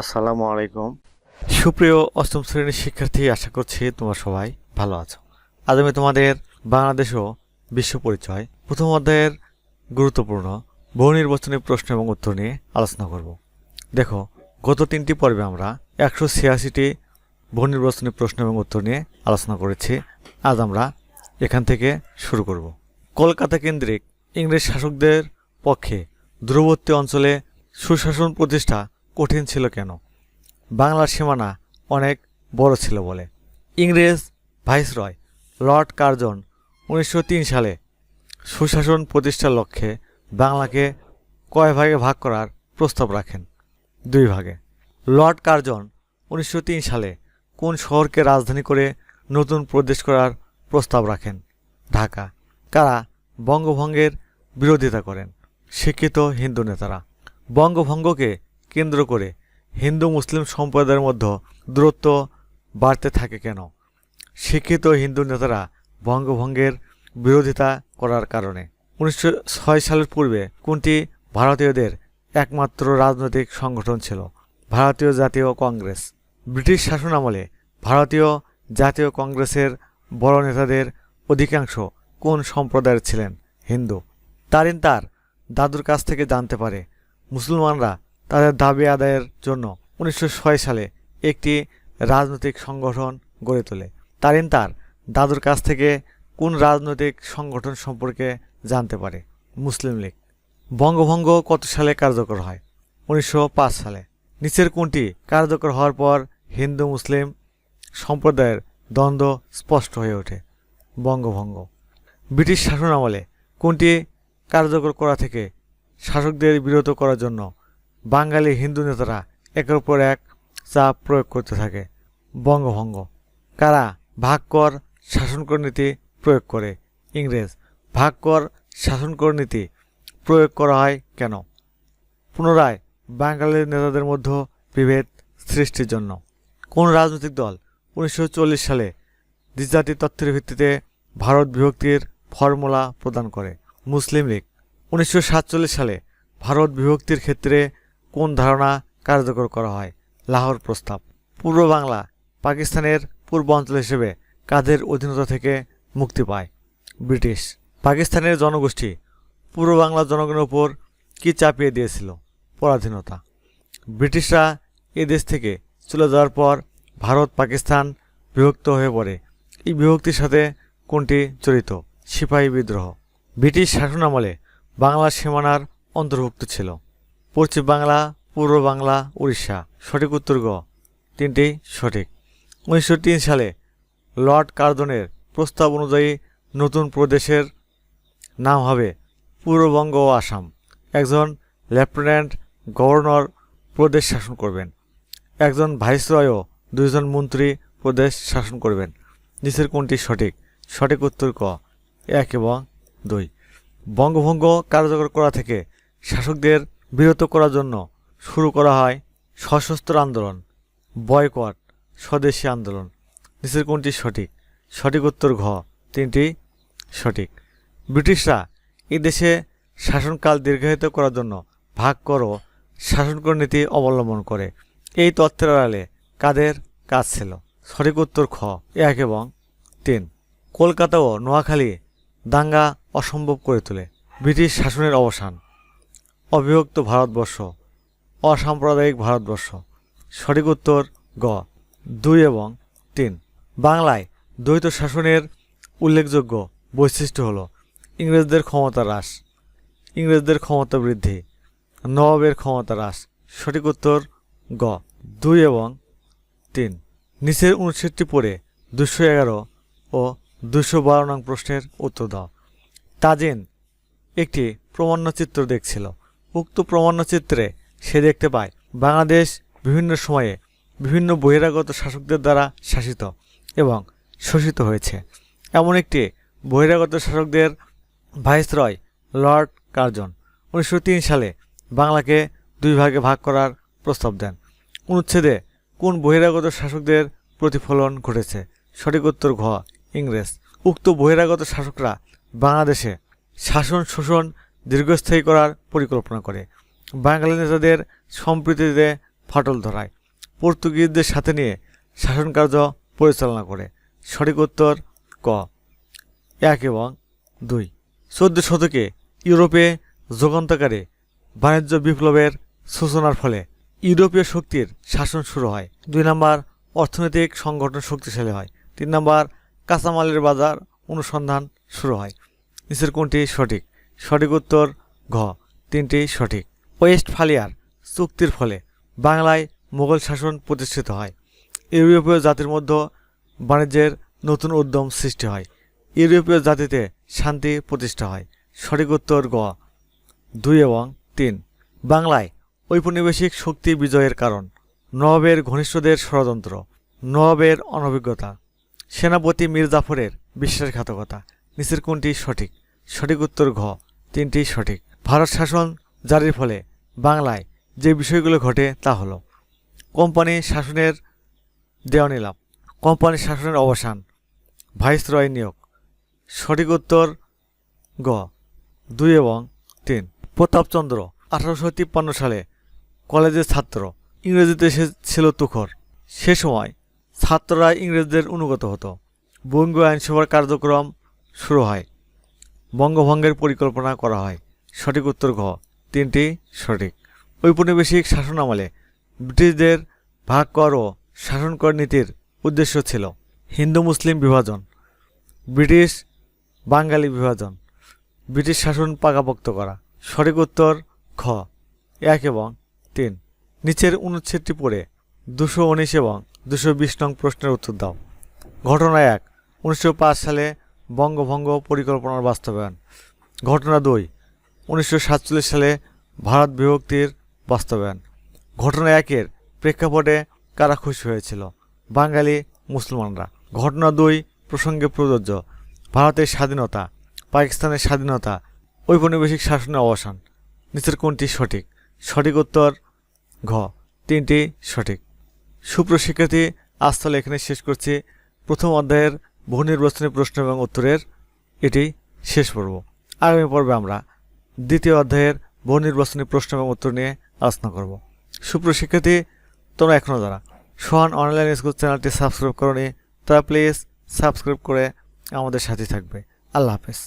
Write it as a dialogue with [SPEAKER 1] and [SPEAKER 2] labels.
[SPEAKER 1] আসসালামু আলাইকুম। সুপ্রিয় অষ্টম শ্রেণির শিক্ষার্থী, আশা করছি তোমরা সবাই ভালো আছো। আজ আমি তোমাদের বাংলাদেশ ও বিশ্ব পরিচয় প্রথম অধ্যায়ের গুরুত্বপূর্ণ বহু নির্বাচনী প্রশ্ন এবং উত্তর নিয়ে আলোচনা করব। দেখো, গত তিনটি পর্বে আমরা একশো ছিয়াশিটি বহু নির্বাচনী প্রশ্ন এবং উত্তর নিয়ে আলোচনা করেছি। আজ আমরা এখান থেকে শুরু করব। কলকাতা কেন্দ্রিক ইংরেজ শাসকদের পক্ষে দূরবর্তী অঞ্চলে সুশাসন প্রতিষ্ঠা কঠিন ছিল কেন? বাংলার সীমানা অনেক বড় ছিল বলে। ইংরেজ ভাইসরয় লর্ড কার্জন উনিশশো তিন সালে সুশাসন প্রতিষ্ঠার লক্ষ্যে বাংলাকে কয় ভাগে ভাগ করার প্রস্তাব রাখেন? দুই ভাগে। লর্ড কার্জন উনিশশো তিন সালে কোন শহরকে রাজধানী করে নতুন প্রদেশ করার প্রস্তাব রাখেন? ঢাকা। কারা বঙ্গভঙ্গের বিরোধিতা করেন? শিক্ষিত হিন্দু নেতারা। বঙ্গভঙ্গকে কেন্দ্র করে হিন্দু মুসলিম সম্প্রদায়ের মধ্যে দূরত্ব বাড়তে থাকে কেন? শিক্ষিত হিন্দু নেতারা বঙ্গভঙ্গের বিরোধিতা করার কারণে। উনিশশো ছয় সালের পূর্বে কোনটি ভারতীয়দের একমাত্র রাজনৈতিক সংগঠন ছিল? ভারতীয় জাতীয় কংগ্রেস। ব্রিটিশ শাসনামলে ভারতীয় জাতীয় কংগ্রেসের বড় নেতাদের অধিকাংশ কোন সম্প্রদায়ের ছিলেন? হিন্দু। তারিন তার দাদুর কাছ থেকে জানতে পারে। মুসলমানরা তাদের দাবি আদায়ের জন্য উনিশশো ছয় সালে একটি রাজনৈতিক সংগঠন গড়ে তোলে। তারিন তার দাদুর কাছ থেকে কোন রাজনৈতিক সংগঠন সম্পর্কে জানতে পারে? মুসলিম লীগ। বঙ্গভঙ্গ কত সালে কার্যকর হয়? উনিশশো পাঁচ সালে। নিচের কোনটি কার্যকর হওয়ার পর হিন্দু মুসলিম সম্প্রদায়ের দ্বন্দ্ব স্পষ্ট হয়ে ওঠে? বঙ্গভঙ্গ। ব্রিটিশ শাসন আমলে কোনটি কার্যকর করা থেকে শাসকদের বিরত করার জন্য বাঙালি হিন্দু নেতারা একের পর এক চাপ প্রয়োগ করতে থাকে। বঙ্গভঙ্গ। কারা ভাগ কর শাসন কর নীতি প্রয়োগ করে? ইংরেজ। ভাগ কর শাসন কর নীতি প্রয়োগ করা হয় কেন? পুনরায় বাঙালি নেতাদের মধ্যে বিভেদ সৃষ্টির জন্য। কোন রাজনৈতিক দল উনিশশো চল্লিশ সালে দ্বিজাতি তথ্যের ভিত্তিতে ভারত বিভক্তির ফর্মুলা প্রদান করে? মুসলিম লীগ। উনিশশো সাতচল্লিশ সালে ভারত বিভক্তির ক্ষেত্রে ধারণা কার্যকর করা হয়? লাহোর প্রস্তাব। পূর্ব বাংলা, পাকিস্তানের পূর্ব অঞ্চল হিসেবে কাদের অধীনতা থেকে মুক্তি পায়? ব্রিটিশ। পাকিস্তানের জনগোষ্ঠী পূর্ব বাংলার জনগণের উপর কি চাপিয়ে দিয়েছিল? পরাধীনতা। ব্রিটিশরা এ দেশ থেকে চলে যাওয়ার পর ভারত, পাকিস্তান বিভক্ত হয়ে পড়ে। এই বিভক্তির সাথে কোনটি জড়িত? সিপাহী বিদ্রোহ। ব্রিটিশ শাসনামলে বাংলার সীমানার অন্তর্ভুক্ত ছিল। পশ্চিম বাংলা, পূর্ব বাংলা, উড়িষ্যা। সঠিক উত্তর গ। তিনটি সঠিক। উনিশশো তিন সালে লর্ড কার্জনের প্রস্তাব অনুযায়ী নতুন প্রদেশের নাম হবে পূর্ববঙ্গ ও আসাম। একজন লেফটেন্যান্ট গভর্নর প্রদেশ শাসন করবেন। একজন ভাইসরয় ও দুইজন মন্ত্রী প্রদেশ শাসন করবেন। নিচের কোনটি সঠিক? সঠিক উত্তর ক। এক এবং দুই। বঙ্গভঙ্গ কার্যকর করা থেকে শাসকদের বিরত করার জন্য শুরু করা হয় সশস্ত্র আন্দোলন, বয়কট, স্বদেশী আন্দোলন। নিচের কোনটি সঠিক? সঠিক উত্তর ঘ, তিনটি সঠিক। ব্রিটিশরা এই দেশে শাসনকাল দীর্ঘায়িত করার জন্য ভাগ করো শাসনকর নীতি অবলম্বন করে। এই তথ্যের আড়ালে কাদের কাজ ছিল? সঠিক উত্তর খ, এক এবং তিন। কলকাতা ও নোয়াখালী দাঙ্গা অসম্ভব করে তোলে। ব্রিটিশ শাসনের অবসান। অবিভক্ত ভারতবর্ষ, অসাম্প্রদায়িক ভারতবর্ষ। সঠিক উত্তর গ, দুই এবং তিন। বাংলায় দ্বৈত শাসনের উল্লেখযোগ্য বৈশিষ্ট্য হল ইংরেজদের ক্ষমতা হ্রাস, ইংরেজদের ক্ষমতা বৃদ্ধি, নবাবের ক্ষমতা হ্রাস। সঠিক উত্তর গ, দুই এবং তিন। নিচের উনষাটটি পড়ে দুশো এগারো ও দুশো বারো নং প্রশ্নের উত্তর দাও। তাজিন একটি প্রমাণ্যচিত্র দেখছিল। উক্ত প্রমাণ্যচিত্রে সে দেখতে পায়, বাংলাদেশ বিভিন্ন সময়ে বিভিন্ন বহিরাগত শাসকদের দ্বারা শাসিত এবং শোষিত হয়েছে। এমন একটি বহিরাগত শাসকদের ভাইসরয় লর্ড কার্জন উনিশশো তিন সালে বাংলাকে দুই ভাগে ভাগ করার প্রস্তাব দেন। অনুচ্ছেদে কোন বহিরাগত শাসকদের প্রতিফলন ঘটেছে? সঠিক উত্তর ঘ, ইংরেজ। উক্ত বহিরাগত শাসকরা বাংলাদেশে শাসন শোষণ দীর্ঘস্থায়ী করার পরিকল্পনা করে। বাঙালি নেতাদের সম্প্রীতিতে ফাটল ধরায়। পর্তুগিজদের সাথে নিয়ে শাসন কার্য পরিচালনা করে। সঠিক উত্তর ক। এক এবং দুই। চোদ্দ শতকে ইউরোপে যুগান্তকারী বাণিজ্য বিপ্লবের সূচনার ফলে ইউরোপীয় শক্তির শাসন শুরু হয়। দুই নম্বর, অর্থনৈতিক সংগঠন শক্তিশালী হয়। তিন নম্বর, কাঁচামালের বাজার অনুসন্ধান শুরু হয়। নিচের কোনটি সঠিক? সঠিক উত্তর ঘ। তিনটি সঠিক। ওয়েস্টফালিয়ার চুক্তির ফলে বাংলায় মোগল শাসন প্রতিষ্ঠিত হয়। ইউরোপীয় জাতির মধ্যে বাণিজ্যের নতুন উদ্যম সৃষ্টি হয়। ইউরোপীয় জাতিতে শান্তি প্রতিষ্ঠা হয়। সঠিক উত্তর গ দুই এবং তিন। বাংলায় ঔপনিবেশিক শক্তি বিজয়ের কারণ। নবাবের ঘনিষ্ঠদের ষড়যন্ত্র। নবাবের অনভিজ্ঞতা। সেনাপতি মীর জাফরের বিশ্বাসঘাতকতা। নিচের কোনটি সঠিক? সঠিক উত্তর ঘ। তিনটি সঠিক। ভারত শাসন জারির ফলে বাংলায় যে বিষয়গুলো ঘটে তা হলো, কোম্পানি শাসনের দেওয়ানি লাভ কোম্পানি শাসনের অবসান, ভাইসরয় নিয়োগ, সঠিক উত্তর গ, দুই এবং তিন। প্রতাপচন্দ্র, আঠারোশো তিপ্পান্ন সালে কলেজের ছাত্র, ইংরেজিতে সে ছিল তুখর। সে সময় ছাত্ররা ইংরেজদের অনুগত হতো। বঙ্গীয় আইনসভার কার্যক্রম শুরু হয়। বঙ্গভঙ্গের পরিকল্পনা করা হয়। সঠিক উত্তর ঘ। তিনটি সঠিক। ঔপনিবেশিক শাসনামলে ব্রিটিশদের ভাগ কর ও শাসন কর নীতির উদ্দেশ্য ছিল হিন্দু মুসলিম বিভাজন, ব্রিটিশ বাঙালি বিভাজন, ব্রিটিশ শাসন পাকাপোক্ত করা। সঠিক উত্তর খ এক এবং তিন। নিচের অনুচ্ছেদটি পড়ে দুশো উনিশ এবং দুশো বিশ নং প্রশ্নের উত্তর দাও। ঘটনা এক। উনিশশো সালে বঙ্গভঙ্গ পরিকল্পনার বাস্তবায়ন। ঘটনা দুই, উনিশশো সালে ভারত বিভক্তির বাস্তবায়ন। ঘটনা একের প্রেক্ষাপটে কারা খুশি হয়েছিল? বাঙালি, মুসলমানরা। ঘটনা দুই, প্রসঙ্গে প্রযোজ্য। ভারতের স্বাধীনতা, পাকিস্তানের স্বাধীনতা, ঔপনিবেশিক শাসনের অবসান। নিচের কোনটি সঠিক? সঠিক উত্তর ঘ। তিনটি সঠিক। সুপ্রশিক্ষার্থী তাহলে এখানে শেষ করছি। প্রথম অধ্যায়ের বহু নির্বাচনী প্রশ্ন এবং উত্তরের এটি শেষ পর্ব। আগামী পর্বে আমরা দ্বিতীয় অধ্যায়ের বহু নির্বাচনী প্রশ্ন এবং উত্তর নিয়ে আলোচনা করব। সুপ্রশিক্ষার্থী তোমরা এখনও যারা সোহান অনলাইন স্কুল চ্যানেলটি সাবস্ক্রাইব করো নি তারা প্লিজ সাবস্ক্রাইব করে আমাদের সাথে থাকবে। আল্লাহ হাফেজ।